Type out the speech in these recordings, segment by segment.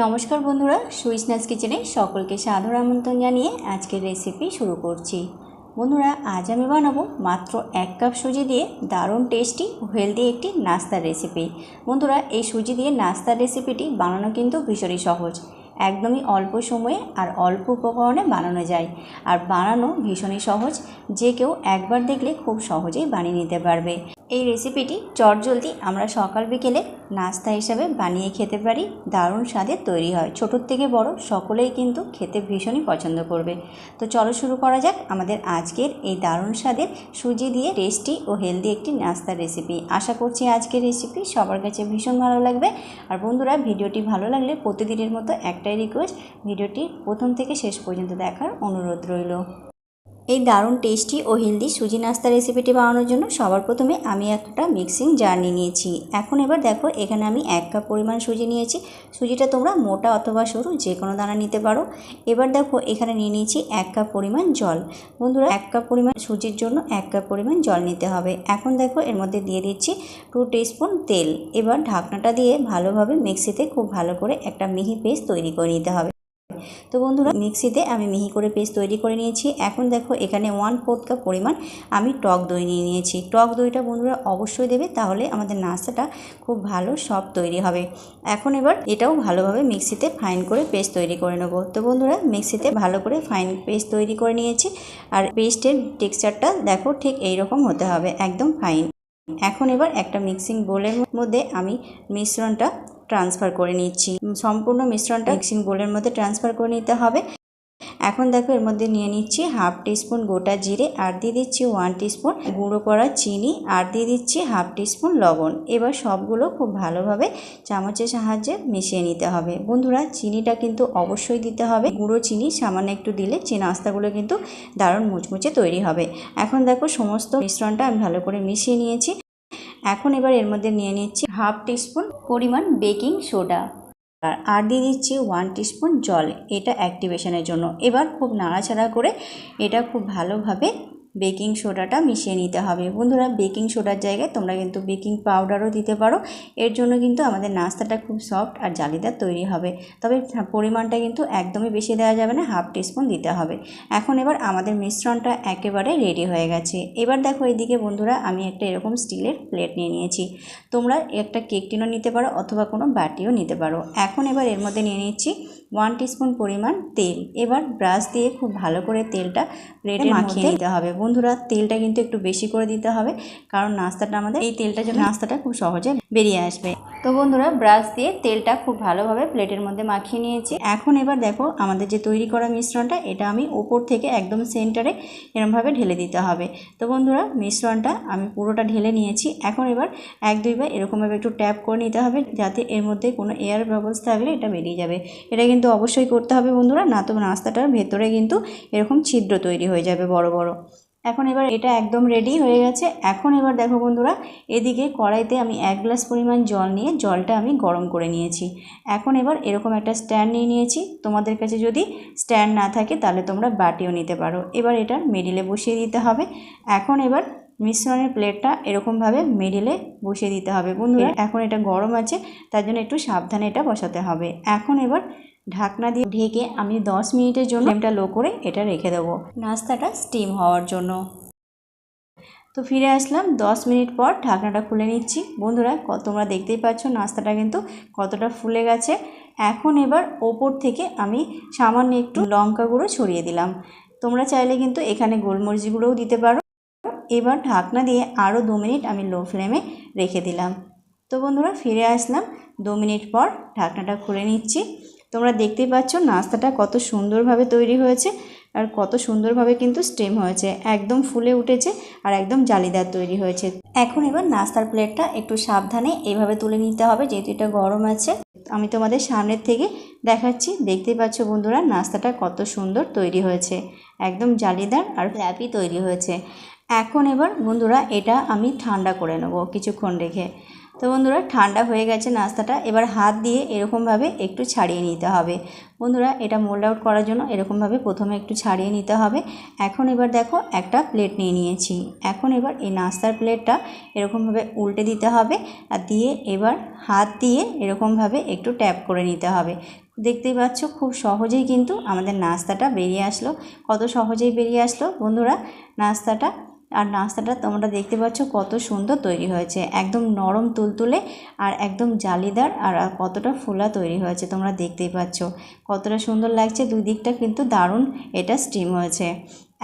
নমস্কার বন্ধুরা, সুইস নাচ কিচেনে সকলকে সাদর আমন্ত্রণ জানিয়ে আজকের রেসিপি শুরু করছি। বন্ধুরা, আজ আমি বানাবো মাত্র এক কাপ সুজি দিয়ে দারুণ টেস্টি হেলদি একটি নাস্তার রেসিপি বন্ধুরা, এই সুজি দিয়ে নাস্তার রেসিপিটি বানানো কিন্তু ভীষণই সহজ। একদমই অল্প সময়ে আর অল্প উপকরণে বানানো যায়। আর বানানো ভীষণই সহজ, যে কেউ একবার দেখলে খুব সহজেই বানিয়ে নিতে পারবে। এই রেসিপিটি চটজলদি আমরা সকাল বিকেলে নাস্তা হিসাবে বানিয়ে খেতে পারি। দারুণ স্বাদের তৈরি হয়। ছোটোর থেকে বড় সকলেই কিন্তু খেতে ভীষণই পছন্দ করবে। তো চলো শুরু করা যাক আমাদের আজকের এই দারুণ স্বাদের সুজি দিয়ে টেস্টি ও হেলদি একটি নাস্তার রেসিপি আশা করছি আজকের রেসিপি সবার কাছে ভীষণ ভালো লাগবে। আর বন্ধুরা, ভিডিওটি ভালো লাগলে প্রতিদিনের মতো একটাই রিকোয়েস্ট ভিডিওটি প্রথম থেকে শেষ পর্যন্ত দেখার অনুরোধ রইল। এই দারুণ টেস্টি ও হেলদি সুজি নাস্তা রেসিপিটি বানানোর জন্য সবার প্রথমে আমি একটা মিক্সিং জার নিয়ে নিয়েছি। এখন এবার দেখো, এখানে আমি এক কাপ পরিমাণ সুজি নিয়েছি। সুজিটা তোমরা মোটা অথবা সরু যে কোনো দানা নিতে পারো। এবার দেখো, এখানে নিয়ে নিয়েছি এক কাপ পরিমাণ জল। বন্ধুরা, এক কাপ পরিমাণ সুজির জন্য এক কাপ পরিমাণ জল নিতে হবে। এখন দেখো, এর মধ্যে দিয়ে দিচ্ছি টু টিস্পুন তেল। এবার ঢাকনাটা দিয়ে ভালোভাবে মিক্সিতে খুব ভালো করে একটা মিহি পেস্ট তৈরি করে নিতে হবে। তো বন্ধুরা, মিক্সিতে আমি মিহি করে পেস্ট তৈরি করে নিয়েছি। এখন দেখো, এখানে ওয়ান ফোর্থ কাপ পরিমাণ আমি টক দই নিয়ে নিয়েছি। টক দইটা বন্ধুরা অবশ্যই দেবে, তাহলে আমাদের নাস্তাটা খুব ভালো সব তৈরি হবে। এখন এবার এটাও ভালোভাবে মিক্সিতে ফাইন করে পেস্ট তৈরি করে নেব। তো বন্ধুরা, মিক্সিতে ভালো করে ফাইন পেস্ট তৈরি করে নিয়েছি। আর পেস্টের টেক্সচারটা দেখো, ঠিক এইরকম হতে হবে, একদম ফাইন এখন এবার একটা মিক্সিং বোলের মধ্যে আমি মিশ্রণটা ট্রান্সফার করে নিচ্ছি। সম্পূর্ণ মিশ্রণটা মিক্সিং বোলের মধ্যে ট্রান্সফার করে নিতে হবে। এখন দেখো এর মধ্যে নিয়ে নিচ্ছি হাফ টিস্পুন গোটা জিরে আর দিয়ে দিচ্ছি ওয়ান টিস্পুন গুঁড়ো করা চিনি আর দিয়ে দিচ্ছি হাফ টিস্পুন লবণ। এবার সবগুলো খুব ভালোভাবে চামচের সাহায্যে মিশিয়ে নিতে হবে। বন্ধুরা চিনিটা কিন্তু অবশ্যই দিতে হবে। গুঁড়ো চিনি সামান্য একটু দিলে চি নাস্তাগুলো কিন্তু দারুণ মুচমুচে তৈরি হবে। এখন দেখো সমস্ত মিশ্রণটা আমি ভালো করে মিশিয়ে নিয়েছি। এখন এবার এর মধ্যে নিয়ে নিচ্ছি হাফ টিস্পুন পরিমাণ বেকিং সোডা। আর আর দিয়ে দিচ্ছি ওয়ান টিস্পুন জল, এটা অ্যাক্টিভেশনের জন্য। এবার খুব নাড়াচাড়া করে এটা খুব ভালোভাবে বেকিং সোডাটা মিশিয়ে নিতে হবে। বন্ধুরা, বেকিং সোডার জায়গায় তোমরা কিন্তু বেকিং পাউডারও দিতে পারো। এর জন্য কিন্তু আমাদের নাস্তাটা খুব সফট আর জালিদার তৈরি হবে। তবে পরিমাণটা কিন্তু একদমই বেশি দেওয়া যাবে না, হাফ টিস্পুন দিতে হবে। এখন এবার আমাদের মিশ্রণটা একেবারে রেডি হয়ে গেছে। এবার দেখো এদিকে বন্ধুরা, আমি একটা এরকম স্টিলের প্লেট নিয়ে নিয়েছি। তোমরা একটা কেক টিনও নিতে পারো অথবা কোনো বাটিও নিতে পারো। এখন এবার এর মধ্যে নিয়ে নিচ্ছি ওয়ান টিস্পুন পরিমাণ তেল। এবার ব্রাশ দিয়ে খুব ভালো করে তেলটা প্লেটে মাখিয়ে নিতে হবে। বন্ধুরা তেলটা কিন্তু একটু বেশি করে দিতে হবে কারণ নাস্তাটা আমাদের এই তেলটা যেন নাস্তাটা খুব সহজে বেরিয়ে আসবে। তো বন্ধুরা ব্রাশ দিয়ে তেলটা খুব ভালোভাবে প্লেটের মধ্যে মাখিয়ে নিয়েছি। এখন এবার দেখো আমাদের যে তৈরি করা মিশ্রণটা এটা আমি ওপর থেকে একদম সেন্টারে এরমভাবে ঢেলে দিতে হবে। তো বন্ধুরা মিশ্রণটা আমি পুরোটা ঢেলে নিয়েছি। এখন এবার এক দুইবার এরকমভাবে একটু ট্যাপ করে নিতে হবে যাতে এর মধ্যে কোনো এয়ার ব্যবস্থা থাকলে এটা বেরিয়ে যাবে। এটা কিন্তু অবশ্যই করতে হবে বন্ধুরা না তো নাস্তাটার ভেতরে কিন্তু এরকম ছিদ্র তৈরি হয়ে যাবে বড় বড়। এখন এবার এটা একদম রেডি হয়ে গেছে। এখন এবার দেখো বন্ধুরা এদিকে কড়াইতে আমি এক গ্লাস পরিমাণ জল নিয়ে জলটা আমি গরম করে নিয়েছি। এখন এবার এরকম একটা স্ট্যান্ড নিয়ে নিয়েছি। তোমাদের কাছে যদি স্ট্যান্ড না থাকে তাহলে তোমরা বাটিও নিতে পারো। এবার এটা মিডিলে বসিয়ে দিতে হবে। এখন এবার মিশ্রণের প্লেটটা এরকমভাবে মিডিলে বসিয়ে দিতে হবে। বন্ধুরা এখন এটা গরম আছে তার জন্য একটু সাবধানে এটা বসাতে হবে। এখন এবার ঢাকনা দিয়ে ঢেকে আমি 10 মিনিটের জন্য ফ্লেমটা লো করে এটা রেখে দেবো। নাস্তাটা স্টিম হওয়ার জন্য। তো ফিরে আসলাম 10 মিনিট পর ঢাকনাটা খুলে নিচ্ছি। বন্ধুরা তোমরা দেখতেই পাচ্ছ নাস্তাটা কিন্তু কতটা ফুলে গেছে। এখন এবার ওপর থেকে আমি সামান্য একটু লঙ্কা গুঁড়ো ছড়িয়ে দিলাম। তোমরা চাইলে কিন্তু এখানে গোলমরিচ গুঁড়োও দিতে পারো। এবার ঢাকনা দিয়ে আরও দু মিনিট আমি লো ফ্লেমে রেখে দিলাম। তো বন্ধুরা, ফিরে আসলাম। দু মিনিট পর ঢাকনাটা খুলে নিচ্ছি। তোমরা দেখতেই পাচ্ছ নাস্তাটা কত সুন্দরভাবে তৈরি হয়েছে আর কত সুন্দরভাবে কিন্তু স্টেম হয়েছে। একদম ফুলে উঠেছে আর একদম জালিদার তৈরি হয়েছে। এখন এবার নাস্তার প্লেটটা একটু সাবধানে এইভাবে তুলে নিতে হবে, যেহেতু এটা গরম আছে। আমি তোমাদের সামনের থেকে দেখাচ্ছি, দেখতেই পাচ্ছ বন্ধুরা নাস্তাটা কত সুন্দর তৈরি হয়েছে। একদম জালিদার আর ফ্ল্যাপি তৈরি হয়েছে। এখন এবার বন্ধুরা এটা আমি ঠান্ডা করে নেব কিছুক্ষণ রেখে। তো বন্ধুরা, ঠান্ডা হয়ে গেছে নাস্তাটা। এবার হাত দিয়ে এরকমভাবে একটু ছাড়িয়ে নিতে হবে। বন্ধুরা, এটা মোল্ড আউট করার জন্য এরকমভাবে প্রথমে একটু ছাড়িয়ে নিতে হবে। এখন এবার দেখো, একটা প্লেট নিয়ে নিয়েছি। এখন এবার এই নাস্তার প্লেটটা এরকমভাবে উল্টে দিতে হবে আর দিয়ে এবার হাত দিয়ে এরকমভাবে একটু ট্যাপ করে নিতে হবে। দেখতেই পাচ্ছ, খুব সহজেই কিন্তু আমাদের নাস্তাটা বেরিয়ে আসলো। কত সহজেই বেরিয়ে আসলো? বন্ধুরা, নাস্তাটা আর নাস্তাটা তোমরা দেখতে পাচ্ছ কত সুন্দর তৈরি হয়েছে। একদম নরম তুলতুলে আর একদম জালিদার আর কতটা ফোলা তৈরি হয়েছে তোমরা দেখতেই পাচ্ছ। কতটা সুন্দর লাগছে দুই দিকটা কিন্তু দারুণ এটা স্টিম হয়েছে।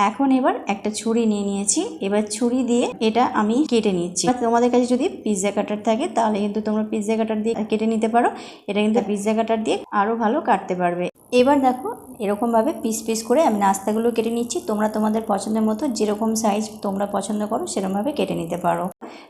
এখন এবার একটা ছুরি নিয়ে নিয়েছি। এবার ছুরি দিয়ে এটা আমি কেটে নিচ্ছি। তোমাদের কাছে যদি পিৎজা কাটার থাকে, তাহলে কিন্তু তোমরা পিৎজা কাটার দিয়ে কেটে নিতে পারো। এটা কিন্তু পিৎজা কাটার দিয়ে আরও ভালো কাটতে পারবে। এবার দেখো এরকমভাবে পিস পিস করে আমি নাস্তাগুলো কেটে নিচ্ছি। তোমরা তোমাদের পছন্দের মতো যেরকম সাইজ তোমরা পছন্দ করো, সেরকমভাবে কেটে নিতে পারো।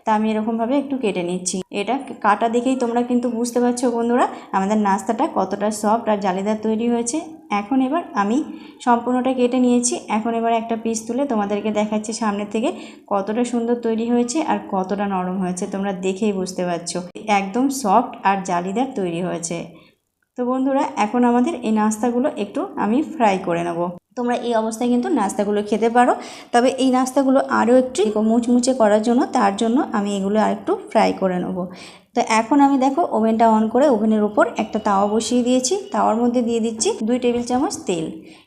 তা আমি এরকমভাবে একটু কেটে নিচ্ছি। এটা কাটা দেখেই তোমরা কিন্তু বুঝতে পারছ বন্ধুরা, আমাদের নাস্তাটা কতটা সফট আর জালিদার তৈরি হয়েছে। এখন এবার আমি সম্পূর্ণটা কেটে নিয়েছি। এখন এবার একটা পিস তুলে তোমাদেরকে দেখাচ্ছি সামনে থেকে কতটা সুন্দর তৈরি হয়েছে আর কতটা নরম হয়েছে। তোমরা দেখেই বুঝতে পারছ। একদম সফট আর জালিদার তৈরি হয়েছে। তো বন্ধুরা, এখন আমাদের এই নাস্তাগুলো একটু আমি ফ্রাই করে নেব। তোমরা এই অবস্থায় কিন্তু নাস্তাগুলো খেতে পারো, তবে এই নাস্তাগুলো আরও একটু মুচমুচে করার জন্য তার জন্য আমি এগুলো আর একটু ফ্রাই করে নেব। তো এখন আমি দেখো ওভেনটা অন করে ওভেনের উপর একটা তাওয়া বসিয়ে দিয়েছি। তাওয়ার মধ্যে দিয়ে দিচ্ছি দুই টেবিল চামচ তেল।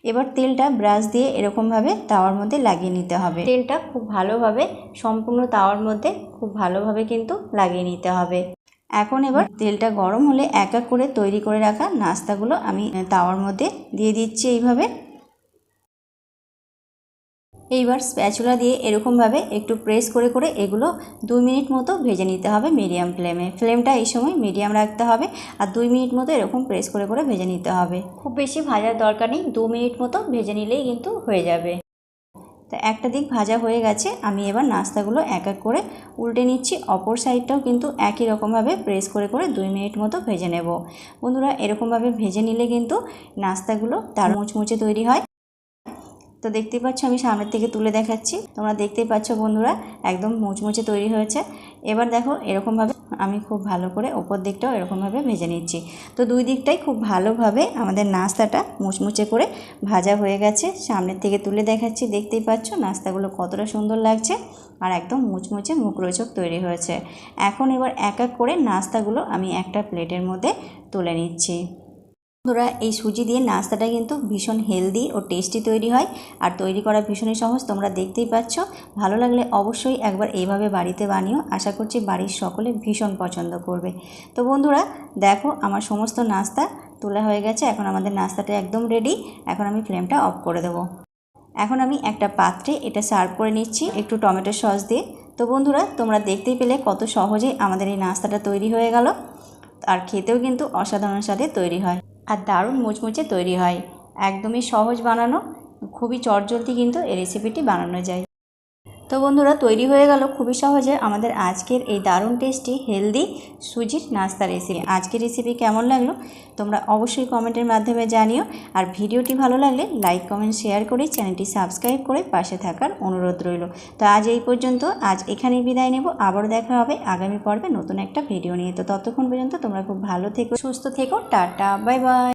এবার তেলটা ব্রাশ দিয়ে এরকমভাবে তাওয়ার মধ্যে লাগিয়ে নিতে হবে। তেলটা খুব ভালোভাবে, সম্পূর্ণ তাওয়ার মধ্যে খুব ভালোভাবে কিন্তু লাগিয়ে নিতে হবে। এখন এবার তেলটা গরম হলে এক এক করে তৈরি করে রাখা নাস্তাগুলো আমি তাওয়ার মধ্যে দিয়ে দিচ্ছি এইভাবে। এইবার স্প্যাচুলা দিয়ে এরকমভাবে একটু প্রেস করে করে এগুলো দুই মিনিট মতো ভেজে নিতে হবে মিডিয়াম ফ্লেমে। ফ্লেমটা এই সময় মিডিয়াম রাখতে হবে আর দুই মিনিট মতো এরকম প্রেস করে করে ভেজে নিতে হবে। খুব বেশি ভাজার দরকার নেই, দু মিনিট মতো ভেজে নিলেই কিন্তু হয়ে যাবে। তো একটা দিক ভাজা হয়ে গেছে, আমি এবার নাস্তাগুলো এক এক করে উল্টে নিচ্ছি। অপর সাইডটাও কিন্তু একই রকমভাবে প্রেস করে করে দুই মিনিট মতো ভেজে নেব। বন্ধুরা, এরকমভাবে ভেজে নিলে কিন্তু নাস্তাগুলো তার মুচমুচে তৈরি হয়। তো দেখতেই পাচ্ছ, আমি সামনের থেকে তুলে দেখাচ্ছি। তোমরা দেখতেই পাচ্ছ বন্ধুরা, একদম মুচমুচে তৈরি হয়েছে। এবার দেখো, এরকমভাবে আমি খুব ভালো করে ওপর দিকটাও এরকমভাবে ভেজে নিচ্ছি। তো দুই দিকটাই খুব ভালোভাবে আমাদের নাস্তাটা মুচমুচে করে ভাজা হয়ে গেছে। সামনের থেকে তুলে দেখাচ্ছি, দেখতেই পাচ্ছ নাস্তাগুলো কতটা সুন্দর লাগছে আর একদম মুচমুচে মুখরোচক তৈরি হয়েছে। এখন এবার এক এক করে নাস্তাগুলো আমি একটা প্লেটের মধ্যে তুলে নিচ্ছি। বন্ধুরা, এই সুজি দিয়ে নাস্তাটা কিন্তু ভীষণ হেলদি ও টেস্টি তৈরি হয়। আর তৈরি করা ভীষণই সহজ, তোমরা দেখতেই পাচ্ছ। ভালো লাগলে অবশ্যই একবার এইভাবে বাড়িতে বানিও। আশা করছি বাড়ির সকলে ভীষণ পছন্দ করবে। তো বন্ধুরা, দেখো আমার সমস্ত নাস্তা তোলা হয়ে গেছে। এখন আমাদের নাস্তাটা একদম রেডি এখন আমি ফ্লেমটা অফ করে দেবো। এখন আমি একটা পাত্রে এটা সার্ভ করে নিচ্ছি একটু টমেটো সস দিয়ে। তো বন্ধুরা, তোমরা দেখতেই পেলে কত সহজেই আমাদের এই নাস্তাটা তৈরি হয়ে গেল। আর খেতেও কিন্তু অসাধারণ স্বাদে তৈরি হয়। আর দারুণ মুচমুচে তৈরি হয়। একদমই সহজ বানানো, খুবই চটজলদি কিন্তু এই রেসিপিটি বানানো যায়। তো বন্ধুরা, তৈরি হয়ে গেল খুবই সহজে আমাদের আজকের এই দারুণ টেস্টি হেলদি সুজির নাস্তা রেসিপি আজকের রেসিপি কেমন লাগল? তোমরা অবশ্যই কমেন্টের মাধ্যমে জানিও। আর ভিডিওটি ভালো লাগলে লাইক কমেন্ট শেয়ার করে চ্যানেলটি সাবস্ক্রাইব করে পাশে থাকার অনুরোধ রইল। তো আজ এই পর্যন্ত, আজ এখানেই বিদায় নেব। আবারও দেখা হবে আগামী পর্বে নতুন একটা ভিডিও নিয়ে। তো ততক্ষণ পর্যন্ত তোমরা খুব ভালো থেকো, সুস্থ থেকো। Tata bye bye